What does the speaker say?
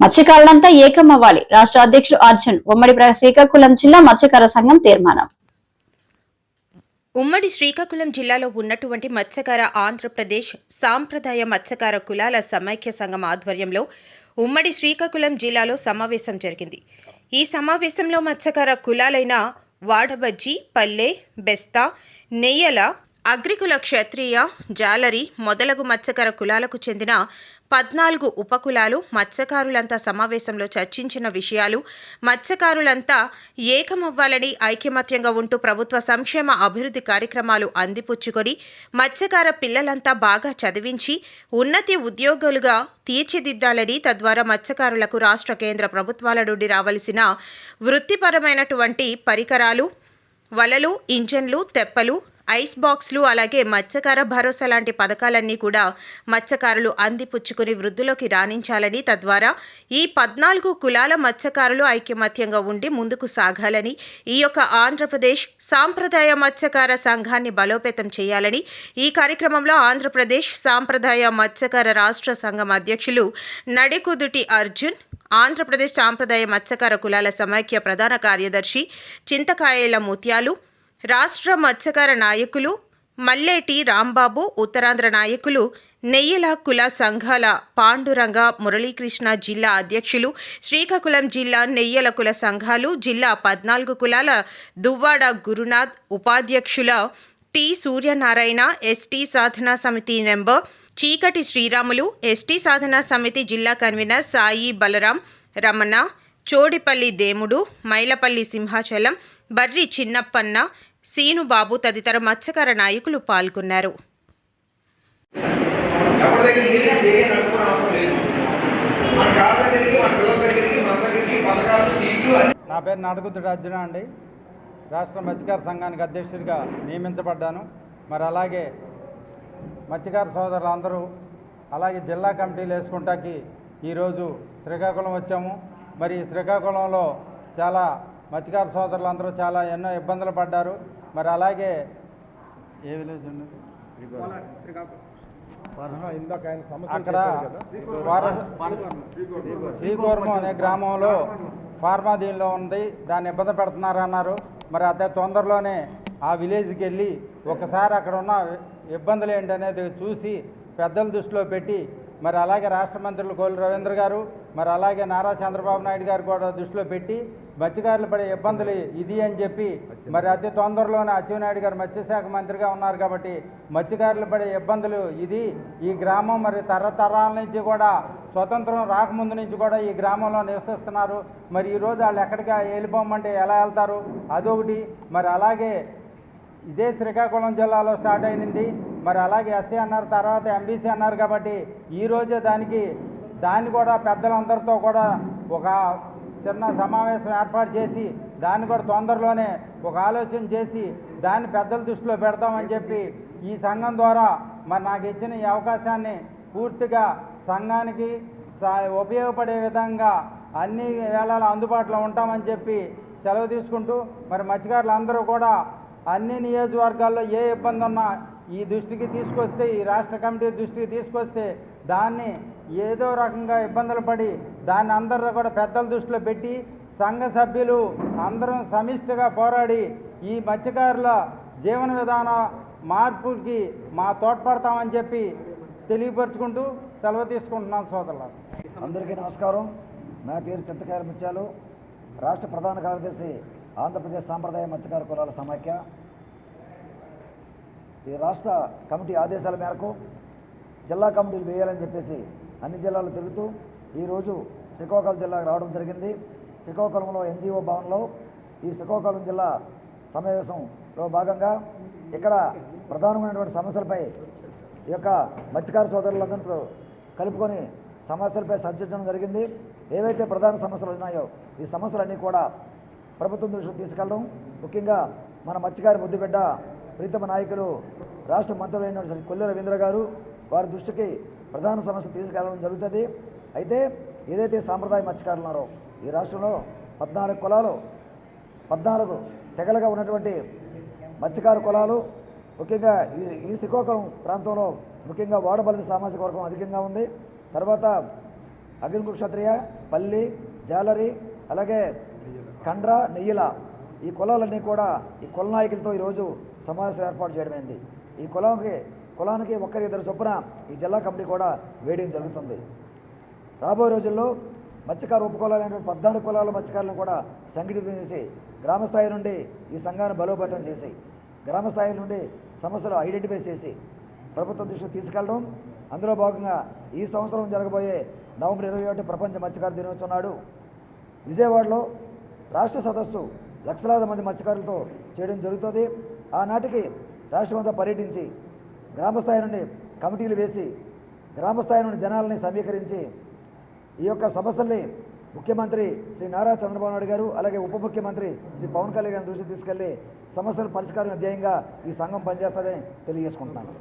మత్స్యకారులంతా ఏకం అవ్వాలి రాష్ట్ర అధ్యక్షుడు అర్జున్ ఉమ్మడి శ్రీకాకుళం జిల్లా మత్స్యకార సంఘం తీర్మానం. ఉమ్మడి శ్రీకాకుళం జిల్లాలో ఉన్నటువంటి మత్స్యకార ఆంధ్రప్రదేశ్ సాంప్రదాయ మత్స్యకార కులాల సమైక్య సంఘం ఆధ్వర్యంలో ఉమ్మడి శ్రీకాకుళం జిల్లాలో సమావేశం జరిగింది. ఈ సమావేశంలో మత్స్యకార కులాలైన వాడబజ్జి పల్లె బెస్తా నెయ్యల అగ్రికుల క్షత్రియ జాలరి మొదలగు మత్స్యకార కులాలకు చెందిన పద్నాలుగు ఉపకులాలు మత్స్యకారులంతా సమావేశంలో చర్చించిన విషయాలు మత్స్యకారులంతా ఏకమవ్వాలని ఐకమత్యంగా ఉంటూ ప్రభుత్వ సంక్షేమ అభివృద్ధి కార్యక్రమాలు అందిపుచ్చుకొని మత్స్యకార పిల్లలంతా బాగా చదివించి ఉన్నతి ఉద్యోగులుగా తీర్చిదిద్దాలని తద్వారా మత్స్యకారులకు రాష్ట్ర కేంద్ర ప్రభుత్వాల నుండి రావలసిన వృత్తిపరమైనటువంటి పరికరాలు వలలు ఇంజన్లు తెప్పలు ఐస్ బాక్స్లు అలాగే మత్స్యకార భరోసా లాంటి పథకాలన్నీ కూడా మత్స్యకారులు అందిపుచ్చుకుని వృద్ధిలోకి రాణించాలని తద్వారా ఈ పద్నాలుగు కులాల మత్స్యకారులు ఐకమత్యంగా ఉండి ముందుకు సాగాలని ఈ యొక్క ఆంధ్రప్రదేశ్ సాంప్రదాయ మత్స్యకార సంఘాన్ని బలోపేతం చేయాలని ఈ కార్యక్రమంలో ఆంధ్రప్రదేశ్ సాంప్రదాయ మత్స్యకార రాష్ట్ర సంఘం అధ్యక్షులు నడికుదుటి అర్జున్ ఆంధ్రప్రదేశ్ సాంప్రదాయ మత్స్యకార కులాల సమైక్య ప్రధాన కార్యదర్శి చింతకాయల ముత్యాలు రాష్ట్ర మత్స్యకార నాయకులు మల్లేటి రాంబాబు ఉత్తరాంధ్ర నాయకులు నెయ్యల కుల సంఘాల పాండురంగ మురళీకృష్ణ జిల్లా అధ్యక్షులు శ్రీకాకుళం జిల్లా నెయ్యల కుల సంఘాలు జిల్లా పద్నాలుగు కులాల Duvvada Gurunath ఉపాధ్యక్షుల T Suryanarayana ST Sadhana Samiti number Cheekati Sriramulu ST Sadhana Samiti జిల్లా కన్వీనర్ సాయి బలరాం రమణ చోడిపల్లి దేముడు మైలపల్లి సింహాచలం బర్రి చిన్నప్పన్న సీనుబాబు తదితర మత్స్యకార నాయకులు పాల్గొన్నారు. నా పేరు నడకుతుడు అర్జున అండి. రాష్ట్ర మత్స్యకార సంఘానికి అధ్యక్షుడిగా నియమించబడ్డాను. మరి అలాగే మత్స్యకార సోదరులు అందరూ అలాగే జిల్లా కమిటీలు వేసుకుంటాకి ఈరోజు శ్రీకాకుళం వచ్చాము. మరి శ్రీకాకుళంలో చాలా మత్స్యకార సోదరులు అందరూ చాలా ఎన్నో ఇబ్బందులు పడ్డారు. మరి అలాగే ఏ విలేజ్ ఉన్నది అక్కడ శ్రీకూర్మం అనే గ్రామంలో ఫార్మాదీన్లో ఉంది. దాన్ని ఇబ్బంది పెడుతున్నారు అన్నారు మరి అదే తొందరలోనే ఆ విలేజ్కి వెళ్ళి ఒకసారి అక్కడ ఉన్న ఇబ్బందులు ఏంటి అనేది చూసి పెద్దల దృష్టిలో పెట్టి మరి అలాగే రాష్ట్ర మంత్రులు కోలి రవీంద్ర గారు మరి అలాగే నారా చంద్రబాబు నాయుడు గారు కూడా దృష్టిలో పెట్టి మత్స్యకారులు పడే ఇబ్బందులు ఇది అని చెప్పి మరి అతి తొందరలోనే అచ్చెన్నాయుడు గారు మత్స్యశాఖ మంత్రిగా ఉన్నారు కాబట్టి మత్స్యకారులు పడే ఇబ్బందులు ఇది. ఈ గ్రామం మరి తరతరాల నుంచి కూడా స్వతంత్రం రాకముందు నుంచి కూడా ఈ గ్రామంలో నివసిస్తున్నారు. మరి ఈరోజు వాళ్ళు ఎక్కడికి వెళ్ళిపోమంటే ఎలా వెళ్తారు? అదొకటి. మరి అలాగే ఇదే శ్రీకాకుళం జిల్లాలో స్టార్ట్ అయినది. మరి అలాగే ఎస్సీ అన్నారు తర్వాత ఎంబీసీ అన్నారు కాబట్టి ఈ రోజే దానికి దాన్ని కూడా పెద్దలందరితో కూడా ఒక చిన్న సమావేశం ఏర్పాటు చేసి దాన్ని కూడా తొందరలోనే ఒక ఆలోచన చేసి దాన్ని పెద్దల దృష్టిలో పెడతామని చెప్పి ఈ సంఘం ద్వారా మరి నాకు ఇచ్చిన ఈ అవకాశాన్ని పూర్తిగా సంఘానికి సా- ఉపయోగపడే విధంగా అన్ని వేళలా అందుబాటులో ఉంటామని చెప్పి సెలవు తీసుకుంటూ మరి మత్స్యకారులు అందరూ కూడా అన్ని నియోజకవర్గాల్లో ఏ ఇబ్బంది ఉన్నా ఈ దృష్టికి తీసుకొస్తే ఈ రాష్ట్ర కమిటీ దృష్టికి తీసుకొస్తే దాన్ని ఏదో రకంగా ఇబ్బందులు పడి దాన్ని అందరితో కూడా పెద్దల దృష్టిలో పెట్టి సంఘ సభ్యులు అందరం సమిష్టిగా పోరాడి ఈ మత్స్యకారుల జీవన విధాన మార్పుకి మా తోడ్పడతామని చెప్పి తెలియపరుచుకుంటూ సెలవు తీసుకుంటున్నాం సోదరులు అందరికీ నమస్కారం. నా పేరు చింతకాయల ముత్యాలు రాష్ట్ర ప్రధాన కార్యదర్శి ఆంధ్రప్రదేశ్ సాంప్రదాయ మత్స్యకార కులాల సమాఖ్య. ఈ రాష్ట్ర కమిటీ ఆదేశాల మేరకు జిల్లా కమిటీలు వేయాలని చెప్పేసి అన్ని జిల్లాలు తిరుగుతూ ఈరోజు శ్రీకాకుళం జిల్లాకు రావడం జరిగింది. శ్రీకాకుళంలో ఎన్జిఓ భవన్లో ఈ శ్రీకాకుళం జిల్లా సమావేశంలో భాగంగా ఇక్కడ ప్రధానమైనటువంటి సమస్యలపై ఈ యొక్క మత్స్యకార సోదరులందరూ కలుపుకొని సమస్యలపై చర్చించడం జరిగింది. ఏవైతే ప్రధాన సమస్యలు ఉన్నాయో ఈ సమస్యలన్నీ కూడా ప్రభుత్వం దృష్టికి తీసుకెళ్ళడం. ముఖ్యంగా మన మత్స్యకారి ముద్దుబిడ్డ ప్రీతమ నాయకులు రాష్ట్ర మంత్రులైన కొల్లి రవీంద్ర గారు వారి దృష్టికి ప్రధాన సమస్య తీసుకెళ్ళడం జరుగుతుంది. అయితే ఏదైతే సాంప్రదాయ మత్స్యకారులు ఉన్నారో ఈ రాష్ట్రంలో పద్నాలుగు కులాలు పద్నాలుగు తెగలుగా ఉన్నటువంటి మత్స్యకార కులాలు ముఖ్యంగా ఈ ఈ శ్రీకాకుళం ప్రాంతంలో ముఖ్యంగా వాడబల్లి సామాజిక వర్గం అధికంగా ఉంది. తర్వాత అగ్నికు క్షత్రియ పల్లి జాలరి అలాగే కండ్ర నెయ్యిల ఈ కులాలన్నీ కూడా ఈ కుల నాయకులతో ఈరోజు సమావేశం ఏర్పాటు చేయడమైంది. ఈ కులానికి కులానికి ఒక్కరి ఇద్దరు చొప్పున ఈ జిల్లా కమిటీ కూడా వేయడం జరుగుతుంది. రాబోయే రోజుల్లో మత్స్యకారు ఉపకులాలైనటువంటి పద్నాలుగు కులాల మత్స్యకారులను కూడా సంఘటితం చేసి గ్రామ స్థాయి నుండి ఈ సంఘాన్ని బలోపేతం చేసి గ్రామస్థాయి నుండి సమస్యలు ఐడెంటిఫై చేసి ప్రభుత్వం దృష్టికి తీసుకెళ్ళడం అందులో భాగంగా ఈ సంవత్సరం జరగబోయే నవంబర్ ఇరవై ఒకటి ప్రపంచ మత్స్యకారు దినోత్సవం నాడు విజయవాడలో రాష్ట్ర సదస్సు లక్షలాది మంది మత్స్యకారులతో చేయడం జరుగుతుంది. ఆనాటికి రాష్ట్రమంతా పర్యటించి గ్రామస్థాయి నుండి కమిటీలు వేసి గ్రామస్థాయి నుండి జనాలని సమీకరించి ఈ యొక్క సమస్యల్ని ముఖ్యమంత్రి శ్రీ నారా చంద్రబాబు నాయుడు గారు అలాగే ఉప ముఖ్యమంత్రి శ్రీ పవన్ కళ్యాణ్ గారి దృష్టికి తీసుకెళ్ళి సమస్యల పరిష్కారం ధ్యేయంగా ఈ సంఘం పనిచేస్తారని తెలియజేసుకుంటున్నాను.